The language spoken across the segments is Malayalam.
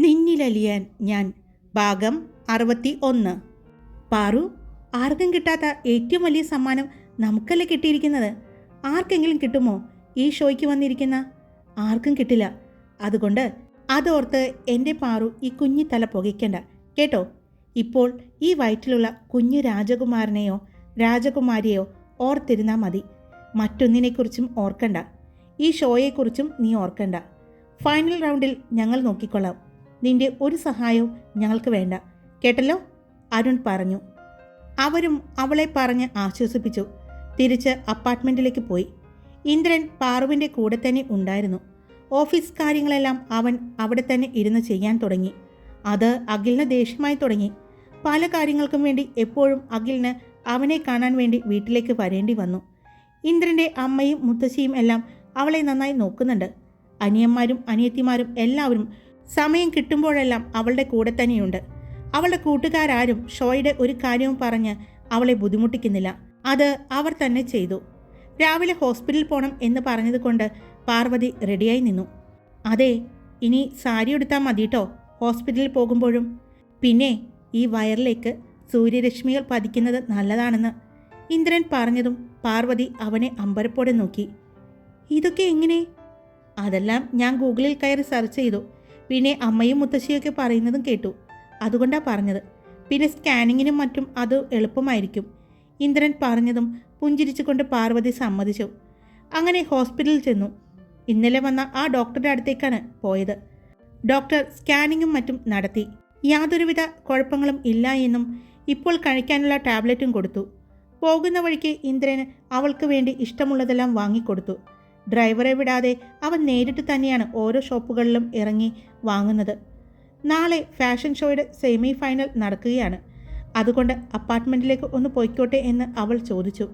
നിന്നിലലിയാൻ ഞാൻ. ഭാഗം അറുപത്തി ഒന്ന് പാറു ആർക്കും കിട്ടാത്ത ഏറ്റവും വലിയ സമ്മാനം നമുക്കല്ലേ കിട്ടിയിരിക്കുന്നത്? ആർക്കെങ്കിലും കിട്ടുമോ ഈ ഷോയ്ക്ക് വന്നിരിക്കുന്ന? ആർക്കും കിട്ടില്ല. അതുകൊണ്ട് അതോർത്ത് എന്റെ പാറു ഈ കുഞ്ഞി തല പുകയ്ക്കണ്ട. കേട്ടോ? ഇപ്പോൾ ഈ വയറ്റിലുള്ള കുഞ്ഞു രാജകുമാരനെയോ രാജകുമാരിയെയോ ഓർത്തിരുന്നാൽ മതി. മറ്റൊന്നിനെക്കുറിച്ചും ഓർക്കണ്ട. ഈ ഷോയെക്കുറിച്ചും നീ ഓർക്കണ്ട. ഫൈനൽ റൗണ്ടിൽ ഞങ്ങൾ നോക്കിക്കൊള്ളാം. നിന്റെ ഒരു സഹായവും ഞങ്ങൾക്ക് വേണ്ട. കേട്ടല്ലോ? അരുൺ പറഞ്ഞു. അവരും അവളെ പറഞ്ഞ് ആശ്വസിപ്പിച്ചു. തിരിച്ച് അപ്പാർട്ട്മെന്റിലേക്ക് പോയി. ഇന്ദ്രൻ പാറുവിന്റെ കൂടെ തന്നെ ഉണ്ടായിരുന്നു. ഓഫീസ് കാര്യങ്ങളെല്ലാം അവൻ അവിടെ തന്നെ ഇരുന്ന് ചെയ്യാൻ തുടങ്ങി. അത് അഖിലിന് ദേഷ്യമായി തുടങ്ങി. പല കാര്യങ്ങൾക്കും വേണ്ടി എപ്പോഴും അഖിലിന് അവനെ കാണാൻ വേണ്ടി വീട്ടിലേക്ക് വരേണ്ടി വന്നു. ഇന്ദ്രന്റെ അമ്മയും മുത്തശ്ശിയും എല്ലാം അവളെ നന്നായി നോക്കുന്നുണ്ട്. അനിയന്മാരും അനിയത്തിമാരും എല്ലാവരും സമയം കിട്ടുമ്പോഴെല്ലാം അവളുടെ കൂടെ തന്നെയുണ്ട്. അവളുടെ കൂട്ടുകാരാരും ഷോയുടെ ഒരു കാര്യവും പറഞ്ഞ് അവളെ ബുദ്ധിമുട്ടിക്കുന്നില്ല. അത് അവർ തന്നെ ചെയ്തു. രാവിലെ ഹോസ്പിറ്റലിൽ പോകണം എന്ന് പറഞ്ഞതുകൊണ്ട് പാർവതി റെഡിയായി നിന്നു. അതെ ഇനി സാരി എടുത്താൽ മതി കേട്ടോ ഹോസ്പിറ്റലിൽ പോകുമ്പോഴും. പിന്നെ ഈ വയറിലേക്ക് സൂര്യരശ്മികൾ പതിക്കുന്നത് നല്ലതാണെന്ന് ഇന്ദ്രൻ പറഞ്ഞതും പാർവതി അവനെ അമ്പരപ്പോടെ നോക്കി. ഇതൊക്കെ എങ്ങനെ? അതെല്ലാം ഞാൻ ഗൂഗിളിൽ കയറി സെർച്ച് ചെയ്തു. പിന്നെ അമ്മയും മുത്തശ്ശിയൊക്കെ പറയുന്നതും കേട്ടു. അതുകൊണ്ടാണ് പറഞ്ഞത്. പിന്നെ സ്കാനിങ്ങിനും മറ്റും അത് എളുപ്പമായിരിക്കും. ഇന്ദ്രൻ പറഞ്ഞതും പുഞ്ചിരിച്ചുകൊണ്ട് പാർവതി സമ്മതിച്ചു. അങ്ങനെ ഹോസ്പിറ്റലിൽ ചെന്നു. ഇന്നലെ വന്ന ആ ഡോക്ടറുടെ അടുത്തേക്കാണ് പോയത്. ഡോക്ടർ സ്കാനിങ്ങും മറ്റും നടത്തി. യാതൊരുവിധ കുഴപ്പങ്ങളും ഇല്ല എന്നും ഇപ്പോൾ കഴിക്കാനുള്ള ടാബ്ലറ്റും കൊടുത്തു. പോകുന്ന വഴിക്ക് ഇന്ദ്രന് അവൾക്ക് വേണ്ടി ഇഷ്ടമുള്ളതെല്ലാം വാങ്ങിക്കൊടുത്തു. ഡ്രൈവറെ വിടാതെ അവൻ നേരിട്ട് തന്നെയാണ് ഓരോ ഷോപ്പുകളിലും ഇറങ്ങി വാങ്ങുന്നത്. നാളെ ഫാഷൻ ഷോയുടെ സെമി ഫൈനൽ നടക്കുകയാണ്. അതുകൊണ്ട് അപ്പാർട്ട്മെന്റിലേക്ക് ഒന്ന് പോയിക്കോട്ടെ എന്ന് അവൾ ചോദിച്ചു.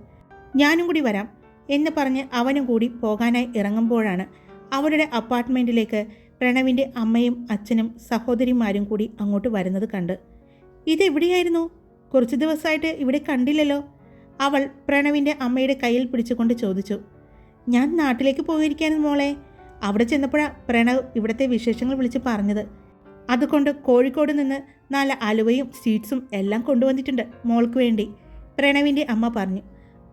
ഞാനും കൂടി വരാം എന്ന് പറഞ്ഞ് അവനും കൂടി പോകാനായി ഇറങ്ങുമ്പോഴാണ് അവരുടെ അപ്പാർട്ട്മെന്റിലേക്ക് പ്രണവിന്റെ അമ്മയും അച്ഛനും സഹോദരിമാരും കൂടി അങ്ങോട്ട് വരുന്നത് കണ്ട്. ഇതെവിടെയായിരുന്നു കുറച്ച് ദിവസമായിട്ട് ഇവിടെ കണ്ടില്ലല്ലോ? അവൾ പ്രണവിന്റെ അമ്മയുടെ കയ്യിൽ പിടിച്ചുകൊണ്ട് ചോദിച്ചു. ഞാൻ നാട്ടിലേക്ക് പോയിരിക്കാനും മോളെ. അവിടെ ചെന്നപ്പോഴാണ് പ്രണവ് ഇവിടുത്തെ വിശേഷങ്ങൾ വിളിച്ച് പറഞ്ഞത്. അതുകൊണ്ട് കോഴിക്കോട് നിന്ന് നല്ല അലുവയും സ്വീറ്റ്സും എല്ലാം കൊണ്ടുവന്നിട്ടുണ്ട് മോൾക്ക് വേണ്ടി. പ്രണവിന്റെ അമ്മ പറഞ്ഞു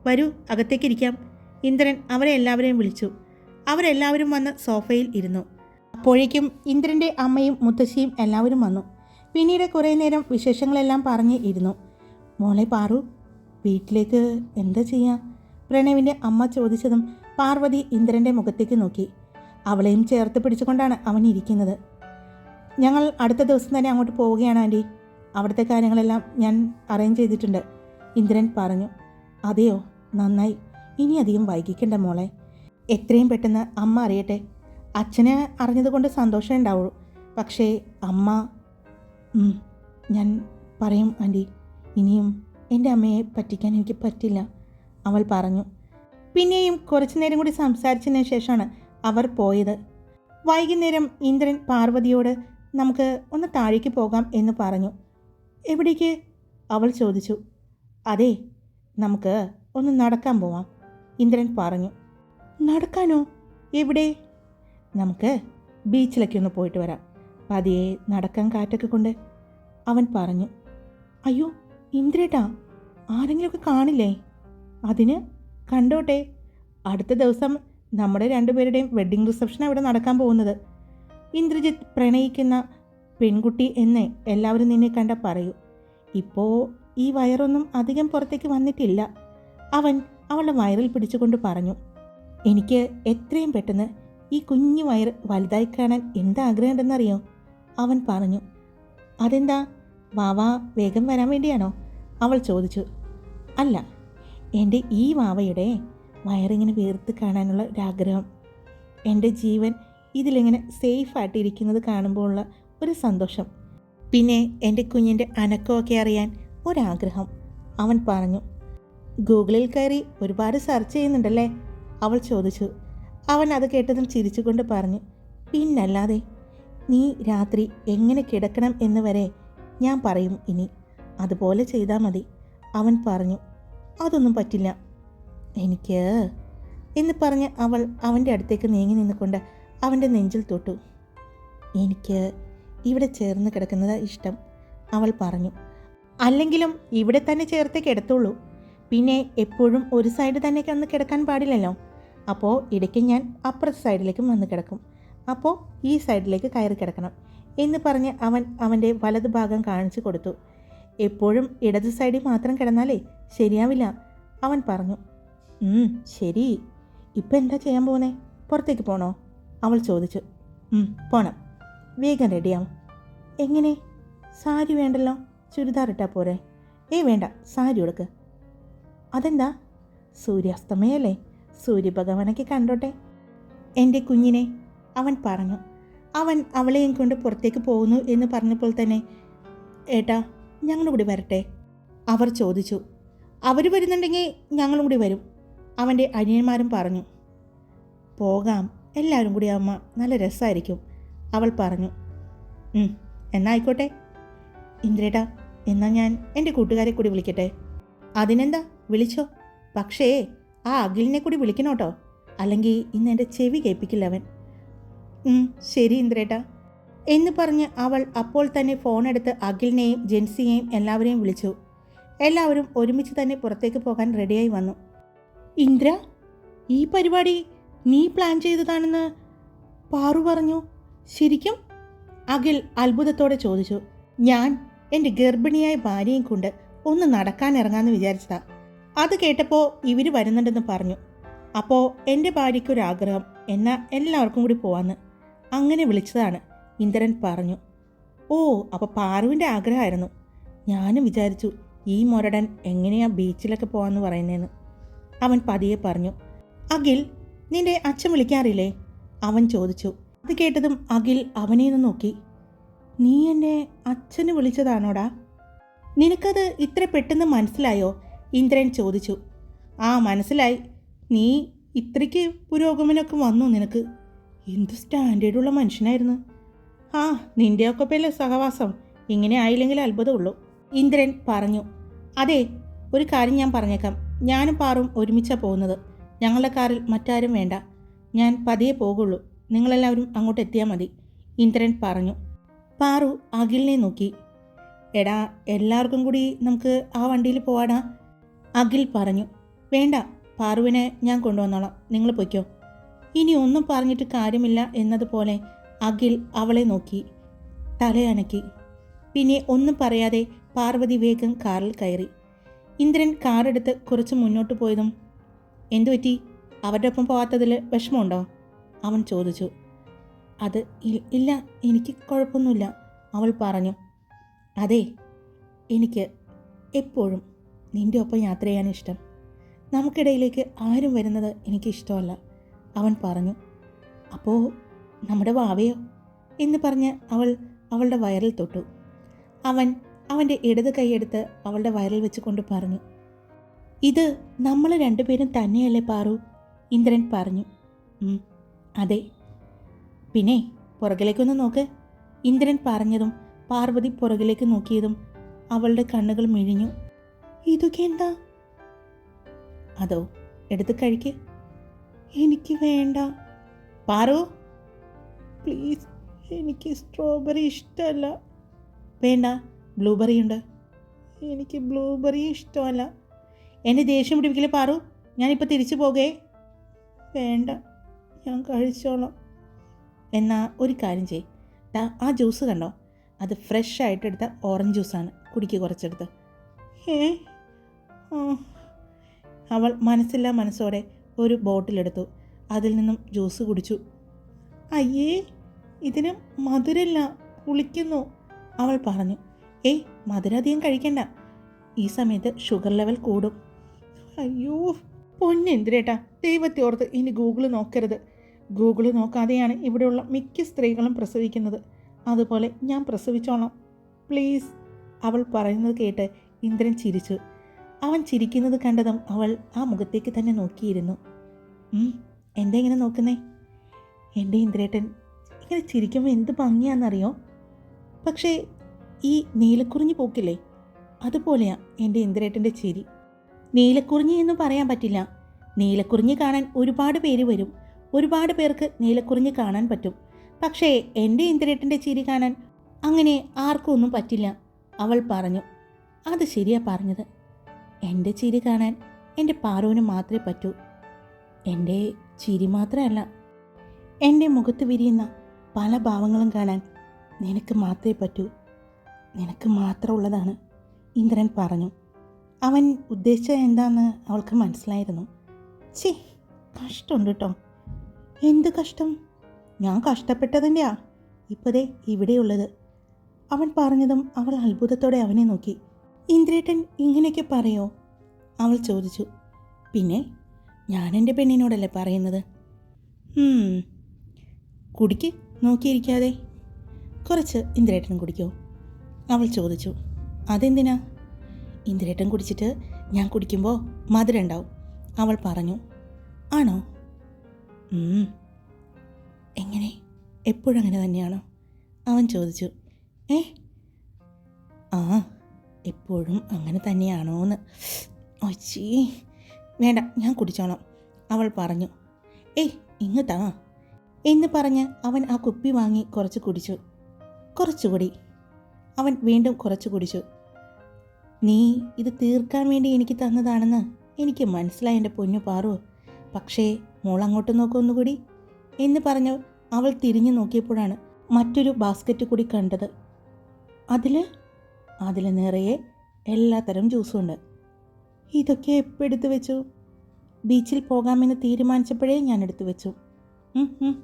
വരൂ അകത്തേക്കിരിക്കാം ഇന്ദ്രൻ അവരെ എല്ലാവരെയും വിളിച്ചു. അവരെല്ലാവരും വന്ന് സോഫയിൽ ഇരുന്നു. അപ്പോഴേക്കും ഇന്ദ്രന്റെ അമ്മയും മുത്തശ്ശിയും എല്ലാവരും വന്നു. പിന്നീട് കുറേ നേരം വിശേഷങ്ങളെല്ലാം പറഞ്ഞ് ഇരുന്നു. മോളെ പാറു വീട്ടിലേക്ക് എന്താ ചെയ്യുക പ്രണവിന്റെ അമ്മ ചോദിച്ചതും പാർവതി ഇന്ദ്രന്റെ മുഖത്തേക്ക് നോക്കി. അവളെയും ചേർത്ത് പിടിച്ചുകൊണ്ടാണ് അവൻ ഇരിക്കുന്നത്. ഞങ്ങൾ അടുത്ത ദിവസം തന്നെ അങ്ങോട്ട് പോവുകയാണ് ആന്റി അവിടുത്തെ കാര്യങ്ങളെല്ലാം ഞാൻ അറേഞ്ച് ചെയ്തിട്ടുണ്ട് ഇന്ദ്രൻ പറഞ്ഞു. അതെയോ? നന്നായി. ഇനി അധികം വൈകിക്കണ്ട മോളെ. എത്രയും പെട്ടെന്ന് അമ്മ അറിയട്ടെ. അച്ഛന് അറിഞ്ഞതുകൊണ്ട് സന്തോഷം ഉണ്ടാവുള്ളൂ. പക്ഷേ അമ്മ ഞാൻ പറയും ആന്റി ഇനിയും എന്റെ അമ്മയെ പറ്റിക്കാൻ എനിക്ക് പറ്റില്ല. അവൾ പറഞ്ഞു. പിന്നെയും കുറച്ചു നേരം കൂടി സംസാരിച്ചതിന് ശേഷമാണ് അവർ പോയത്. വൈകുന്നേരം ഇന്ദ്രൻ പാർവതിയോട് നമുക്ക് ഒന്ന് താഴേക്ക് പോകാം എന്ന് പറഞ്ഞു. എവിടേക്ക്? അവൾ ചോദിച്ചു. അതെ നമുക്ക് ഒന്ന് നടക്കാൻ പോവാം ഇന്ദ്രൻ പറഞ്ഞു. നടക്കാനോ? എവിടെ? നമുക്ക് ബീച്ചിലൊക്കെ ഒന്ന് പോയിട്ട് വരാം. പതിയെ നടക്കാൻ കാറ്റൊക്കെ കൊണ്ട് അവൻ പറഞ്ഞു. അയ്യോ ഇന്ദ്രേട്ടാ ആരെങ്കിലുമൊക്കെ കാണില്ലേ? അതിന് കണ്ടോട്ടെ. അടുത്ത ദിവസം നമ്മുടെ രണ്ടുപേരുടെയും വെഡ്ഡിംഗ് റിസപ്ഷൻ അവിടെ നടക്കാൻ പോകുന്നത്. ഇന്ദ്രജിത്ത് പ്രണയിക്കുന്ന പെൺകുട്ടി എന്ന് എല്ലാവരും നിന്നെ കണ്ട പറയൂ. ഇപ്പോൾ ഈ വയറൊന്നും അധികം പുറത്തേക്ക് വന്നിട്ടില്ല. അവൻ അവളുടെ വയറിൽ പിടിച്ചുകൊണ്ട് പറഞ്ഞു എനിക്ക് എത്രയും പെട്ടെന്ന് ഈ കുഞ്ഞു വയർ വലുതായി കാണാൻ എന്താഗ്രഹമുണ്ടെന്നറിയോ അവൻ പറഞ്ഞു അതെന്താ? വാവാ വേഗം വരാൻ വേണ്ടിയാണോ? അവൾ ചോദിച്ചു അല്ല എന്റെ ഈ വാവയുടെ വയറിങ്ങനെ വീർത്ത് കാണാനുള്ള ഒരാഗ്രഹം. എന്റെ ജീവൻ ഇതിലിങ്ങനെ സേഫായിട്ട് ഇരിക്കുന്നത് കാണുമ്പോഴുള്ള ഒരു സന്തോഷം. പിന്നെ എന്റെ കുഞ്ഞിന്റെ അനക്കമൊക്കെ അറിയാൻ ഒരാഗ്രഹം. അവൻ പറഞ്ഞു ഗൂഗിളിൽ കയറി ഒരുപാട് സെർച്ച് ചെയ്യുന്നുണ്ടല്ലേ? അവൾ ചോദിച്ചു. അവൻ അത് കേട്ടതും ചിരിച്ചുകൊണ്ട് പറഞ്ഞു പിന്നല്ലാതെ നീ രാത്രി എങ്ങനെ കിടക്കണം എന്ന് വരെ ഞാൻ പറയും ഇനി. അതുപോലെ ചെയ്താൽ മതി. അവൻ പറഞ്ഞു അതൊന്നും പറ്റില്ല. എനിക്ക് എന്ന് പറഞ്ഞ് അവൾ അവന്റെ അടുത്തേക്ക് നീങ്ങി നിന്നുകൊണ്ട് അവന്റെ നെഞ്ചിൽ തൊട്ടു. എനിക്ക് ഇവിടെ ചേർന്ന് കിടക്കുന്നത് ഇഷ്ടം അവൾ പറഞ്ഞു. അല്ലെങ്കിലും ഇവിടെ തന്നെ ചേർത്തേ കിടത്തുള്ളൂ. പിന്നെ എപ്പോഴും ഒരു സൈഡ് തന്നെ വന്ന് കിടക്കാൻ പാടില്ലല്ലോ. അപ്പോൾ ഇടയ്ക്ക് ഞാൻ അപ്പുറത്തെ സൈഡിലേക്കും വന്ന് കിടക്കും. അപ്പോൾ ഈ സൈഡിലേക്ക് കയറി കിടക്കണം എന്ന് പറഞ്ഞ് അവൻ അവന്റെ വലതുഭാഗം കാണിച്ചു കൊടുത്തു. എപ്പോഴും ഇടത് സൈഡിൽ മാത്രം കിടന്നാലേ ശരിയാവില്ല. അവൻ പറഞ്ഞു "ഉം, ശരി. ഇപ്പം എന്താ ചെയ്യാൻ പോകുന്നേ പുറത്തേക്ക് പോണോ? അവൾ ചോദിച്ചു "ഉം, പോണം. വേഗം റെഡിയാവും. എങ്ങനെ? സാരി വേണ്ടല്ലോ? ചുരിദാർ ഇട്ടാൽ പോരെ? ഏ വേണ്ട. സാരി ഉടുക്ക്. അതെന്താ? സൂര്യാസ്തമയല്ലേ? സൂര്യഭഗവാനൊക്കെ കണ്ടോട്ടെ. എന്റെ കുഞ്ഞിനെ അവൻ പറഞ്ഞു അവൻ അവളെയും കൊണ്ട് പുറത്തേക്ക് പോകുന്നു എന്ന് പറഞ്ഞപ്പോൾ തന്നെ ഏട്ടാ ഞങ്ങളും കൂടി വരട്ടെ. അവർ ചോദിച്ചു. അവർ വരുന്നുണ്ടെങ്കിൽ ഞങ്ങളും കൂടി വരും. അവന്റെ അനിയന്മാരും പറഞ്ഞു. പോകാം. എല്ലാവരും കൂടി അമ്മ നല്ല രസമായിരിക്കും അവൾ പറഞ്ഞു. എന്നായിക്കോട്ടെ ഇന്ദ്രേട്ടാ എന്നാൽ ഞാൻ എന്റെ കൂട്ടുകാരെ കൂടി വിളിക്കട്ടെ? അതിനെന്താ? വിളിച്ചോ? പക്ഷേ ആ അഖിലിനെ കൂടി വിളിക്കണോട്ടോ? അല്ലെങ്കിൽ ഇന്ന് എന്റെ ചെവി കേൾപ്പിക്കില്ല അവൻ. ശരി ഇന്ദ്രേട്ടാ. എന്ന് പറഞ്ഞ് അവൾ അപ്പോൾ തന്നെ ഫോണെടുത്ത് അഖിലിനെയും ജെൻസിയെയും എല്ലാവരെയും വിളിച്ചു. എല്ലാവരും ഒരുമിച്ച് തന്നെ പുറത്തേക്ക് പോകാൻ റെഡിയായി വന്നു. ഇന്ദ്ര ഈ പരിപാടി നീ പ്ലാൻ ചെയ്തതാണെന്ന് പാറു പറഞ്ഞു. ശരിക്കും? അഖിൽ അത്ഭുതത്തോടെ ചോദിച്ചു. ഞാൻ എന്റെ ഗർഭിണിയായ ഭാര്യയും കൊണ്ട് ഒന്ന് നടക്കാൻ വിചാരിച്ചതാ. അത് കേട്ടപ്പോൾ ഇവർ വരുന്നുണ്ടെന്ന് പറഞ്ഞു. അപ്പോൾ എന്റെ ഭാര്യയ്ക്കൊരാഗ്രഹം എന്നാൽ എല്ലാവർക്കും കൂടി പോവാന്ന്. അങ്ങനെ വിളിച്ചതാണ്. ഇന്ദ്രൻ പറഞ്ഞു ഓ അപ്പോൾ പാറുവിന്റെ ആഗ്രഹമായിരുന്നു. ഞാനും വിചാരിച്ചു ഈ മുരടൻ എങ്ങനെയാ ബീച്ചിലൊക്കെ പോകാമെന്ന് പറയുന്നതെന്ന് അവൻ പതിയെ പറഞ്ഞു അഖിൽ നിന്റെ അച്ഛൻ വിളിക്കാറില്ലേ? അവൻ ചോദിച്ചു. അത് കേട്ടതും അഖിൽ അവനെ നിന്ന് നോക്കി. നീ എന്നെ അച്ഛന് വിളിച്ചതാണോടാ? നിനക്കത് ഇത്ര പെട്ടെന്ന് മനസ്സിലായോ? ഇന്ദ്രൻ ചോദിച്ചു. ആ മനസ്സിലായി. നീ ഇത്രയ്ക്ക് പുരോഗമനമൊക്കെ വന്നു നിനക്ക്. എന്ത് സ്റ്റാൻഡേർഡുള്ള മനുഷ്യനായിരുന്നു. ആ നിന്റെയൊക്കെ പേലെ സഹവാസം. ഇങ്ങനെ ആയില്ലെങ്കിൽ അത്ഭുതമുള്ളൂ. ഇന്ദ്രൻ പറഞ്ഞു അതെ ഒരു കാര്യം ഞാൻ പറഞ്ഞേക്കാം. ഞാനും പാറും ഒരുമിച്ചാണ് പോകുന്നത്. ഞങ്ങളുടെ കാറിൽ മറ്റാരും വേണ്ട. ഞാൻ പതിയെ പോകുള്ളൂ. നിങ്ങളെല്ലാവരും അങ്ങോട്ട് എത്തിയാൽ മതി. ഇന്ദ്രൻ പറഞ്ഞു. പാറു അഖിലിനെ നോക്കി. എടാ എല്ലാവർക്കും കൂടി നമുക്ക് ആ വണ്ടിയിൽ പോവാടാ. അഖിൽ പറഞ്ഞു. വേണ്ട പാറുവിനെ ഞാൻ കൊണ്ടുവന്നോളാം. നിങ്ങൾ പൊയ്ക്കോ. ഇനി ഒന്നും പറഞ്ഞിട്ട് കാര്യമില്ല എന്നതുപോലെ അഖിൽ അവളെ നോക്കി തലയണക്കി പിന്നെ ഒന്നും പറയാതെ പാർവതി വേഗം കാറിൽ കയറി. ഇന്ദ്രൻ കാറെടുത്ത് കുറച്ച് മുന്നോട്ട് പോയതും എന്തു പറ്റി? അവരുടെ ഒപ്പം പോകാത്തതിൽ വിഷമമുണ്ടോ? അവൻ ചോദിച്ചു. അത് ഇല്ല എനിക്ക് കുഴപ്പമൊന്നുമില്ല അവൾ പറഞ്ഞു. അതെ എനിക്ക് എപ്പോഴും നിന്റെ ഒപ്പം യാത്ര ചെയ്യാൻ ഇഷ്ടം. നമുക്കിടയിലേക്ക് ആരും വരുന്നത് എനിക്കിഷ്ടമല്ല അവൻ പറഞ്ഞു. അപ്പോൾ നമ്മുടെ വാവയോ? എന്ന് പറഞ്ഞ് അവൾ അവളുടെ വയറിൽ തൊട്ടു. അവൻ അവന്റെ ഇടത് കൈയെടുത്ത് അവളുടെ വയറിൽ വെച്ച് കൊണ്ട് പറഞ്ഞു ഇത് നമ്മൾ രണ്ടുപേരും തന്നെയല്ലേ പാറു? ഇന്ദ്രൻ പറഞ്ഞു അതെ. പിന്നെ പുറകിലേക്കൊന്ന് നോക്ക്. ഇന്ദ്രൻ പറഞ്ഞതും പാർവതി പുറകിലേക്ക് നോക്കിയതും അവളുടെ കണ്ണുകൾ മിഴിഞ്ഞു. ഇതൊക്കെ എന്താ? അതോ എടുത്ത് കഴിക്ക്. എനിക്ക് വേണ്ട. പാറു പ്ലീസ് എനിക്ക് സ്ട്രോബെറി ഇഷ്ടമല്ല. വേണ്ട ബ്ലൂബെറി ഉണ്ട്. എനിക്ക് ബ്ലൂബെറി ഇഷ്ടമല്ല. എന്നെ ദേഷ്യം പിടിപ്പിക്കില്ല പാറു? ഞാനിപ്പോൾ തിരിച്ചു പോകേ. വേണ്ട ഞാൻ കഴിച്ചോളാം. എന്നാൽ ഒരു കാര്യം ചെയ് ടാ ആ ജ്യൂസ് കണ്ടോ? അത് ഫ്രഷ് ആയിട്ട് എടുത്ത ഓറഞ്ച് ജ്യൂസാണ് കുടിക്കുക കുറച്ചെടുത്ത്. ഏ. അവൾ മനസ്സില്ലാ മനസ്സോടെ ഒരു ബോട്ടിലെടുത്തു അതിൽ നിന്നും ജ്യൂസ് കുടിച്ചു. അയ്യേ ഇതിന് മധുരല്ല പുളിക്കുന്നു അവൾ പറഞ്ഞു. ഏയ് മധുരം അധികം കഴിക്കണ്ട. ഈ സമയത്ത് ഷുഗർ ലെവൽ കൂടും. അയ്യോ പൊന്നെന്തിരേട്ടാ ദൈവത്തെ ഓർത്ത് ഇനി ഗൂഗിൾ നോക്കരുത്. ഗൂഗിൾ നോക്കാതെയാണ് ഇവിടെയുള്ള മിക്ക സ്ത്രീകളും പ്രസവിക്കുന്നത്. അതുപോലെ ഞാൻ പ്രസവിച്ചോളാം. പ്ലീസ് അവൾ പറയുന്നത് കേട്ട് ഇന്ദ്രൻ ചിരിച്ചു. അവൻ ചിരിക്കുന്നത് കണ്ടതും അവൾ ആ മുഖത്തേക്ക് തന്നെ നോക്കിയിരുന്നു. എന്താ ഇങ്ങനെ നോക്കുന്നേ? എന്റെ ഇന്ദ്രേട്ടൻ ഇങ്ങനെ ചിരിക്കുമ്പോൾ എന്ത് ഭംഗിയാണെന്നറിയോ? പക്ഷേ ഈ നീലക്കുറിഞ്ഞി പോക്കില്ലേ? അതുപോലെയാ എന്റെ ഇന്ദ്രേട്ടന്റെ ചിരി. നീലക്കുറിഞ്ഞി എന്ന് പറയാൻ പറ്റില്ല. നീലക്കുറിഞ്ഞി കാണാൻ ഒരുപാട് പേര് വരും. ഒരുപാട് പേർക്ക് നീലക്കുറിഞ്ഞി കാണാൻ പറ്റും. പക്ഷേ എന്റെ ഇന്ദ്രേട്ടന്റെ ചിരി കാണാൻ അങ്ങനെ ആർക്കും ഒന്നും പറ്റില്ല. അവൾ പറഞ്ഞു അത് ശരിയാ പറഞ്ഞത്. എന്റെ ചിരി കാണാൻ എന്റെ പാറുവിന് മാത്രമേ പറ്റൂ. എന്റെ ചിരി മാത്രമല്ല എന്റെ മുഖത്ത് വിരിയുന്ന പല ഭാവങ്ങളും കാണാൻ നിനക്ക് മാത്രമേ പറ്റൂ. നിനക്ക് മാത്രമുള്ളതാണ് ഇന്ദ്രൻ പറഞ്ഞു. അവൻ ഉദ്ദേശിച്ചത് എന്താന്ന് അവൾക്ക് മനസ്സിലായിരുന്നു. ചേ കഷ്ടമുണ്ട് കേട്ടോ. എന്ത് കഷ്ടം? ഞാൻ കഷ്ടപ്പെട്ടതിന്റെയാ ഇപ്പതേ ഇവിടെയുള്ളത്. അവൻ പറഞ്ഞതും അവൾ അത്ഭുതത്തോടെ അവനെ നോക്കി. ഇന്ദ്രേട്ടൻ ഇങ്ങനെയൊക്കെ പറയോ? അവൾ ചോദിച്ചു. പിന്നെ ഞാൻ എന്റെ പെണ്ണിനോടല്ലേ പറയുന്നത്? കുടിക്ക് നോക്കിയിരിക്കാതെ. കുറച്ച് ഇന്ദ്രേട്ടൻ കുടിക്കോ. അവൾ ചോദിച്ചു അതെന്തിനാ? ഇന്ദ്രേട്ടൻ കുടിച്ചിട്ട് ഞാൻ കുടിക്കുമ്പോൾ മധുരം ഉണ്ടാവും. അവൾ പറഞ്ഞു ആണോ. എങ്ങനെ? എപ്പോഴങ്ങനെ തന്നെയാണോ? അവൻ ചോദിച്ചു ഏ? ആ എപ്പോഴും അങ്ങനെ തന്നെയാണോന്ന്. ഒച്ചീ വേണ്ട ഞാൻ കുടിച്ചോളാം. അവൾ പറഞ്ഞു ഏയ് ഇങ്ങത്താ എന്ന് പറഞ്ഞ് അവൻ ആ കുപ്പി വാങ്ങി കുറച്ച് കുടിച്ചു. കുറച്ചുകൂടി. അവൻ വീണ്ടും കുറച്ച് കുടിച്ചു. നീ ഇത് തീർക്കാൻ വേണ്ടി എനിക്ക് തന്നതാണെന്ന് എനിക്ക് മനസ്സിലായി എന്റെ പൊന്നു പാറു. പക്ഷേ മോൾ അങ്ങോട്ട് നോക്കൂ ഒന്നുകൂടി എന്ന് പറഞ്ഞു അവൾ തിരിഞ്ഞു നോക്കിയപ്പോഴാണ് മറ്റൊരു ബാസ്ക്കറ്റ് കൂടി കണ്ടത്. അതിൽ അതിൽ നിറയെ എല്ലാത്തരം ജ്യൂസുണ്ട് ഇതൊക്കെ എപ്പോൾ എടുത്തു വെച്ചു? ബീച്ചിൽ പോകാമെന്ന് തീരുമാനിച്ചപ്പോഴേ ഞാൻ എടുത്തു വെച്ചു.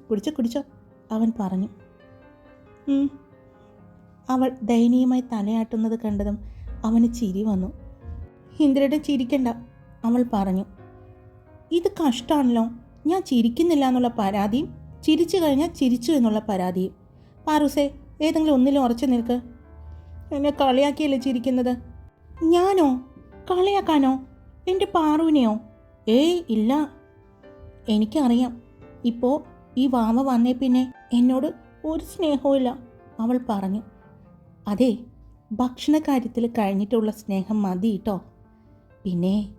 കുടിച്ചോ കുടിച്ചോ അവൻ പറഞ്ഞു. അവൾ ദയനീയമായി തലയാട്ടുന്നത് കണ്ടതും അവന് ചിരി വന്നു. ഇന്ദ്രയുടെ ചിരിക്കണ്ട അവൾ പറഞ്ഞു. ഇത് കഷ്ടമാണല്ലോ ഞാൻ ചിരിക്കുന്നില്ല എന്നുള്ള പരാതിയും ചിരിച്ചു കഴിഞ്ഞാൽ ചിരിച്ചു എന്നുള്ള പരാതിയും. പാറൂസേ ഏതെങ്കിലും ഒന്നിലും ഉറച്ചു നിൽക്ക്. എന്നെ കളിയാക്കിയല്ലേ ചിരിക്കുന്നത്? ഞാനോ? കളിയാക്കാനോ? എന്റെ പാറുവിനെയോ? ഏയ് ഇല്ല. എനിക്കറിയാം. ഇപ്പോൾ ഈ വാമ വന്നേ പിന്നെ എന്നോട് ഒരു സ്നേഹവുമില്ല അവൾ പറഞ്ഞു. അതെ ഭക്ഷണ കാര്യത്തിൽ കഴിഞ്ഞിട്ടുള്ള സ്നേഹം മതി കേട്ടോ പിന്നെ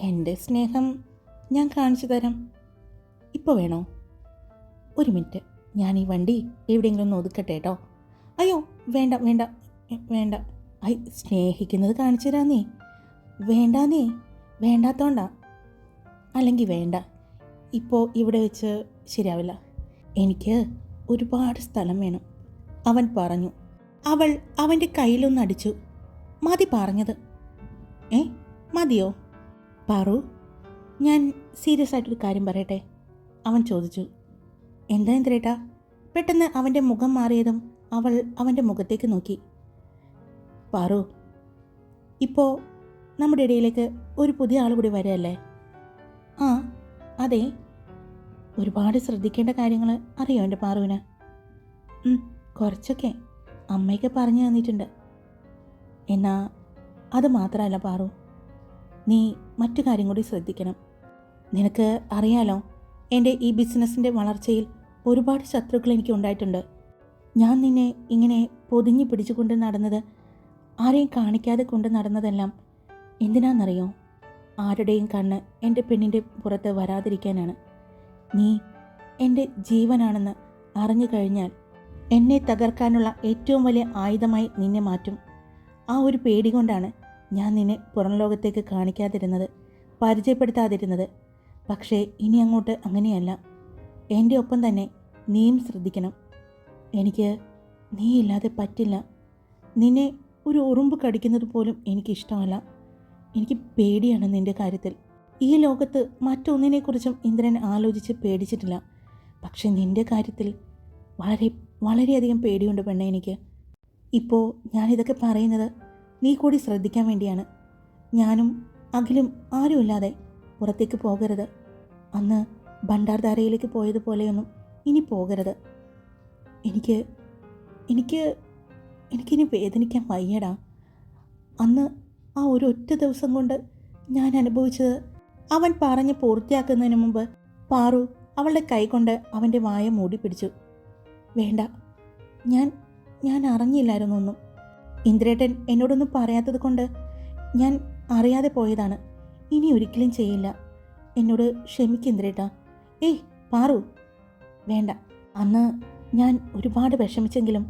എന്റെ സ്നേഹം ഞാൻ കാണിച്ചു തരാം. ഇപ്പോൾ വേണോ? ഒരു മിനിറ്റ് ഞാൻ ഈ വണ്ടി എവിടെയെങ്കിലും ഒന്ന് ഒതുക്കട്ടെ കേട്ടോ അയ്യോ വേണ്ട വേണ്ട വേണ്ട. ഐ സ്നേഹിക്കുന്നത് കാണിച്ചു തരാന്നേ. വേണ്ടാന്നേ വേണ്ടാത്തോണ്ട. അല്ലെങ്കിൽ വേണ്ട. ഇപ്പോൾ ഇവിടെ വെച്ച് ശരിയാവില്ല. എനിക്ക് ഒരുപാട് സ്ഥലം വേണം. അവൻ പറഞ്ഞു. അവൾ അവന്റെ കയ്യിലൊന്ന് അടിച്ചു. മതി പറഞ്ഞത്. ഏ മതിയോ? പറു. ഞാൻ സീരിയസ് ആയിട്ടൊരു കാര്യം പറയട്ടെ? അവൻ ചോദിച്ചു. എന്താ എന്തരേട്ടാ പെട്ടെന്ന് അവന്റെ മുഖം മാറിയതും അവൾ അവന്റെ മുഖത്തേക്ക് നോക്കി. പാറു. ഇപ്പോൾ നമ്മുടെ ഇടയിലേക്ക് ഒരു പുതിയ ആൾ കൂടി വരികയല്ലേ? ആ അതെ ഒരുപാട് ശ്രദ്ധിക്കേണ്ട കാര്യങ്ങൾ അറിയോ എന്റെ പാറുവിന്? കുറച്ചൊക്കെ അമ്മയ്ക്ക് പറഞ്ഞു തന്നിട്ടുണ്ട്. എന്നാ അത് മാത്രമല്ല പാറു നീ മറ്റു കാര്യം കൂടി ശ്രദ്ധിക്കണം. നിനക്ക് അറിയാലോ എന്റെ ഈ ബിസിനസ്സിന്റെ വളർച്ചയിൽ ഒരുപാട് ശത്രുക്കൾ എനിക്ക് ഉണ്ടായിട്ടുണ്ട്. ഞാൻ നിന്നെ ഇങ്ങനെ പൊതിഞ്ഞു പിടിച്ചുകൊണ്ട് നടന്നത് ആരെയും കാണിക്കാതെ കൊണ്ട് നടന്നതെല്ലാം എന്തിനാണെന്നറിയോ ആരുടെയും കണ്ണ് എന്റെ പെണ്ണിന്റെ പുറത്ത് വരാതിരിക്കാനാണ്. നീ എന്റെ ജീവനാണെന്ന് അറിഞ്ഞു കഴിഞ്ഞാൽ എന്നെ തകർക്കാനുള്ള ഏറ്റവും വലിയ ആയുധമായി നിന്നെ മാറ്റും. ആ ഒരു പേടി കൊണ്ടാണ് ഞാൻ നിന്നെ പുറം ലോകത്തേക്ക് കാണിക്കാതിരുന്നത് പരിചയപ്പെടുത്താതിരുന്നത്. പക്ഷേ ഇനി അങ്ങോട്ട് അങ്ങനെയല്ല. എന്റെ ഒപ്പം തന്നെ നീയും ശ്രദ്ധിക്കണം. എനിക്ക് നീയില്ലാതെ പറ്റില്ല. നിന്നെ ഒരു ഉറുമ്പ് കടിക്കുന്നത് പോലും എനിക്കിഷ്ടമല്ല. എനിക്ക് പേടിയാണ് നിന്റെ കാര്യത്തിൽ. ഈ ലോകത്ത് മറ്റൊന്നിനെക്കുറിച്ചും ഇന്ദ്രൻ ആലോചിച്ച് പേടിച്ചിട്ടില്ല. പക്ഷെ നിന്റെ കാര്യത്തിൽ വളരെ വളരെയധികം പേടിയുണ്ട് പെണ്ണെ എനിക്ക്. ഇപ്പോൾ ഞാനിതൊക്കെ പറയുന്നത് നീ കൂടി ശ്രദ്ധിക്കാൻ വേണ്ടിയാണ്. ഞാനും അഖിലും ആരുമില്ലാതെ പുറത്തേക്ക് പോകരുത്. അന്ന് ഭണ്ഡാർധാരയിലേക്ക് പോയതുപോലെയൊന്നും ഇനി പോകരുത്. എനിക്ക് എനിക്ക് എനിക്കിനി വേദനിക്കാൻ വയ്യടാ. അന്ന് ആ ഒരു ഒറ്റ ദിവസം കൊണ്ട് ഞാൻ അനുഭവിച്ചത് അവൻ പറഞ്ഞ് പൂർത്തിയാക്കുന്നതിന് മുമ്പ് പാറു അവളുടെ കൈ കൊണ്ട് അവന്റെ വായ മൂടി പിടിച്ചു. വേണ്ട ഞാൻ ഞാൻ അറിഞ്ഞില്ലായിരുന്നു ഒന്നും ഇന്ദ്രേട്ടൻ എന്നോടൊന്നും പറയാത്തത് കൊണ്ട് ഞാൻ അറിയാതെ പോയതാണ്. ഇനി ഒരിക്കലും ചെയ്യില്ല. എന്നോട് ക്ഷമിക്ക് ഇന്ദ്രേട്ടാ. ഏയ് പാറു. വേണ്ട അന്ന് ഞാൻ ഒരുപാട് വിഷമിച്ചെങ്കിലും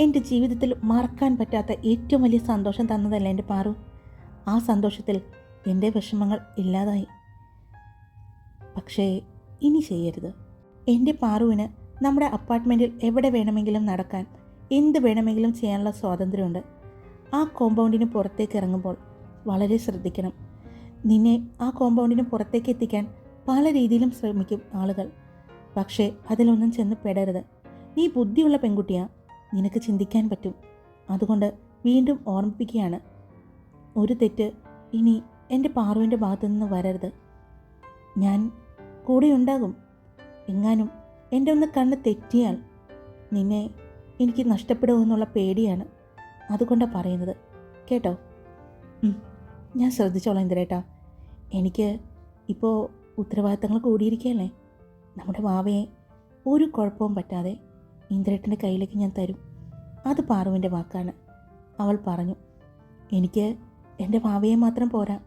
എന്റെ ജീവിതത്തിൽ മറക്കാൻ പറ്റാത്ത ഏറ്റവും വലിയ സന്തോഷം തന്നതല്ല എന്റെ പാറു. ആ സന്തോഷത്തിൽ എന്റെ വിഷമങ്ങൾ ഇല്ലാതായി. പക്ഷേ ഇനി ചെയ്യരുത്. എന്റെ പാറുവിന് നമ്മുടെ അപ്പാർട്ട്മെന്റിൽ എവിടെ വേണമെങ്കിലും നടക്കാൻ എന്ത് വേണമെങ്കിലും ചെയ്യാനുള്ള സ്വാതന്ത്ര്യമുണ്ട്. ആ കോമ്പൗണ്ടിന് പുറത്തേക്ക് ഇറങ്ങുമ്പോൾ വളരെ ശ്രദ്ധിക്കണം. നിന്നെ ആ കോമ്പൗണ്ടിന് പുറത്തേക്ക് എത്തിക്കാൻ പല രീതിയിലും ശ്രമിക്കും ആളുകൾ. പക്ഷേ അതിലൊന്നും ചെന്ന് പെടരുത്. നീ ബുദ്ധിയുള്ള പെൺകുട്ടിയാ. നിനക്ക് ചിന്തിക്കാൻ പറ്റും. അതുകൊണ്ട് വീണ്ടും ഓർമ്മിപ്പിക്കുകയാണ് ഒരു തെറ്റ് ഇനി എന്റെ പാറുവിന്റെ ഭാഗത്തു നിന്ന് വരരുത്. ഞാൻ കൂടെ ഉണ്ടാകും എങ്ങാനും എന്റെ ഒന്ന് കണ്ണ് തെറ്റിയാൽ നിന്നെ എനിക്ക് നഷ്ടപ്പെടുമെന്നുള്ള പേടിയാണ് അതുകൊണ്ടാണ് പറയുന്നത്. കേട്ടോ? ഞാൻ ശ്രദ്ധിച്ചോളാം ഇന്ദിരേട്ടാ. എനിക്ക് ഇപ്പോൾ ഉത്തരവാദിത്തങ്ങൾ കൂടിയിരിക്കുകയല്ലേ? നമ്മുടെ വാവയെ ഒരു കുഴപ്പവും പറ്റാതെ ഇന്ദ്രേട്ടന്റെ കയ്യിലേക്ക് ഞാൻ തരും. അത് പാറുവിന്റെ വാക്കാണ്. അവൾ പറഞ്ഞു എനിക്ക് എന്റെ ഭാവിയെ മാത്രം പോരാ.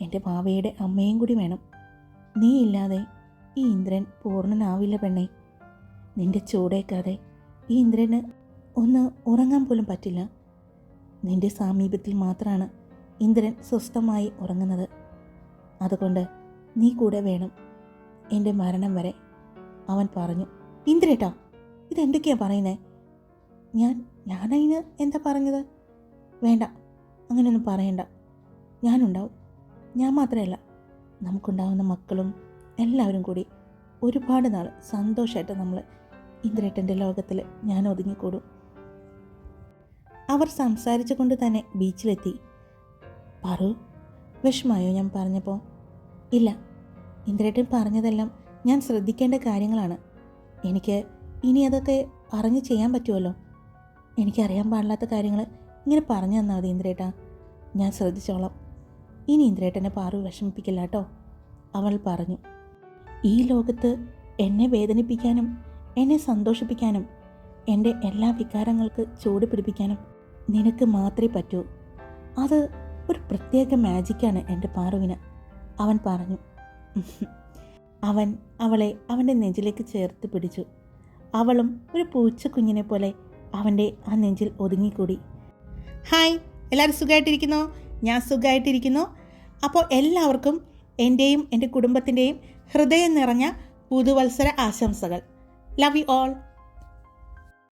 എന്റെ ഭാവിയുടെ അമ്മയും കൂടി വേണം. നീ ഇല്ലാതെ ഈ ഇന്ദ്രൻ പൂർണനാവില്ല പെണ്ണേ. നിന്റെ ചൂടേക്കാതെ ഈ ഇന്ദ്രന് ഒന്ന് ഉറങ്ങാൻ പോലും പറ്റില്ല. നിന്റെ സാമീപ്യത്തിൽ മാത്രമാണ് ഇന്ദ്രൻ സ്വസ്ഥമായി ഉറങ്ങുന്നത്. അതുകൊണ്ട് നീ കൂടെ വേണം എന്റെ മരണം വരെ. അവൻ പറഞ്ഞു ഇന്ദ്രേട്ടാ ഇതെന്തൊക്കെയാണ് പറയുന്നത് ഞാൻ ഞാനതിന് എന്താ പറഞ്ഞത്? വേണ്ട അങ്ങനെയൊന്നും പറയണ്ട. ഞാനുണ്ടാവും. ഞാൻ മാത്രമല്ല നമുക്കുണ്ടാവുന്ന മക്കളും എല്ലാവരും കൂടി ഒരുപാട് നാൾ സന്തോഷമായിട്ട് നമ്മൾ ഇന്ദ്രേട്ടന്റെ ലോകത്തിൽ ഞാൻ ഒതുങ്ങിക്കൂടും. അവർ സംസാരിച്ചു കൊണ്ട് തന്നെ ബീച്ചിലെത്തി. പറു വിഷമായോ ഞാൻ പറഞ്ഞപ്പോൾ. ഇല്ല ഇന്ദ്രേട്ടൻ പറഞ്ഞതെല്ലാം ഞാൻ ശ്രദ്ധിക്കേണ്ട കാര്യങ്ങളാണ്. എനിക്ക് ഇനി അതൊക്കെ പറഞ്ഞ് ചെയ്യാൻ പറ്റുമല്ലോ. എനിക്കറിയാൻ പാടില്ലാത്ത കാര്യങ്ങൾ ഇങ്ങനെ പറഞ്ഞു തന്നാൽ മതി ഇന്ദ്രേട്ടാ. ഞാൻ ശ്രദ്ധിച്ചോളാം. ഇനി ഇന്ദ്രേട്ടനെ പാറു വിഷമിപ്പിക്കില്ല കേട്ടോ. അവൾ പറഞ്ഞു. ഈ ലോകത്ത് എന്നെ വേദനിപ്പിക്കാനും എന്നെ സന്തോഷിപ്പിക്കാനും എന്റെ എല്ലാ വികാരങ്ങൾക്ക് ചൂട് പിടിപ്പിക്കാനും നിനക്ക് മാത്രമേ പറ്റൂ. അത് ഒരു പ്രത്യേക മാജിക്കാണ് എന്റെ പാറുവിന്. അവൻ പറഞ്ഞു. അവൻ അവളെ അവന്റെ നെഞ്ചിലേക്ക് ചേർത്ത് പിടിച്ചു. അവളും ഒരു പൂച്ചക്കുഞ്ഞിനെ പോലെ അവന്റെ ആ നെഞ്ചിൽ ഒതുങ്ങിക്കൂടി. ഹായ് എല്ലാവരും സുഖമായിട്ടിരിക്കുന്നോ ഞാൻ സുഖമായിട്ടിരിക്കുന്നു അപ്പോൾ എല്ലാവർക്കും എന്റെയും എന്റെ കുടുംബത്തിന്റെയും ഹൃദയം നിറഞ്ഞ പുതുവത്സര ആശംസകൾ. Love you all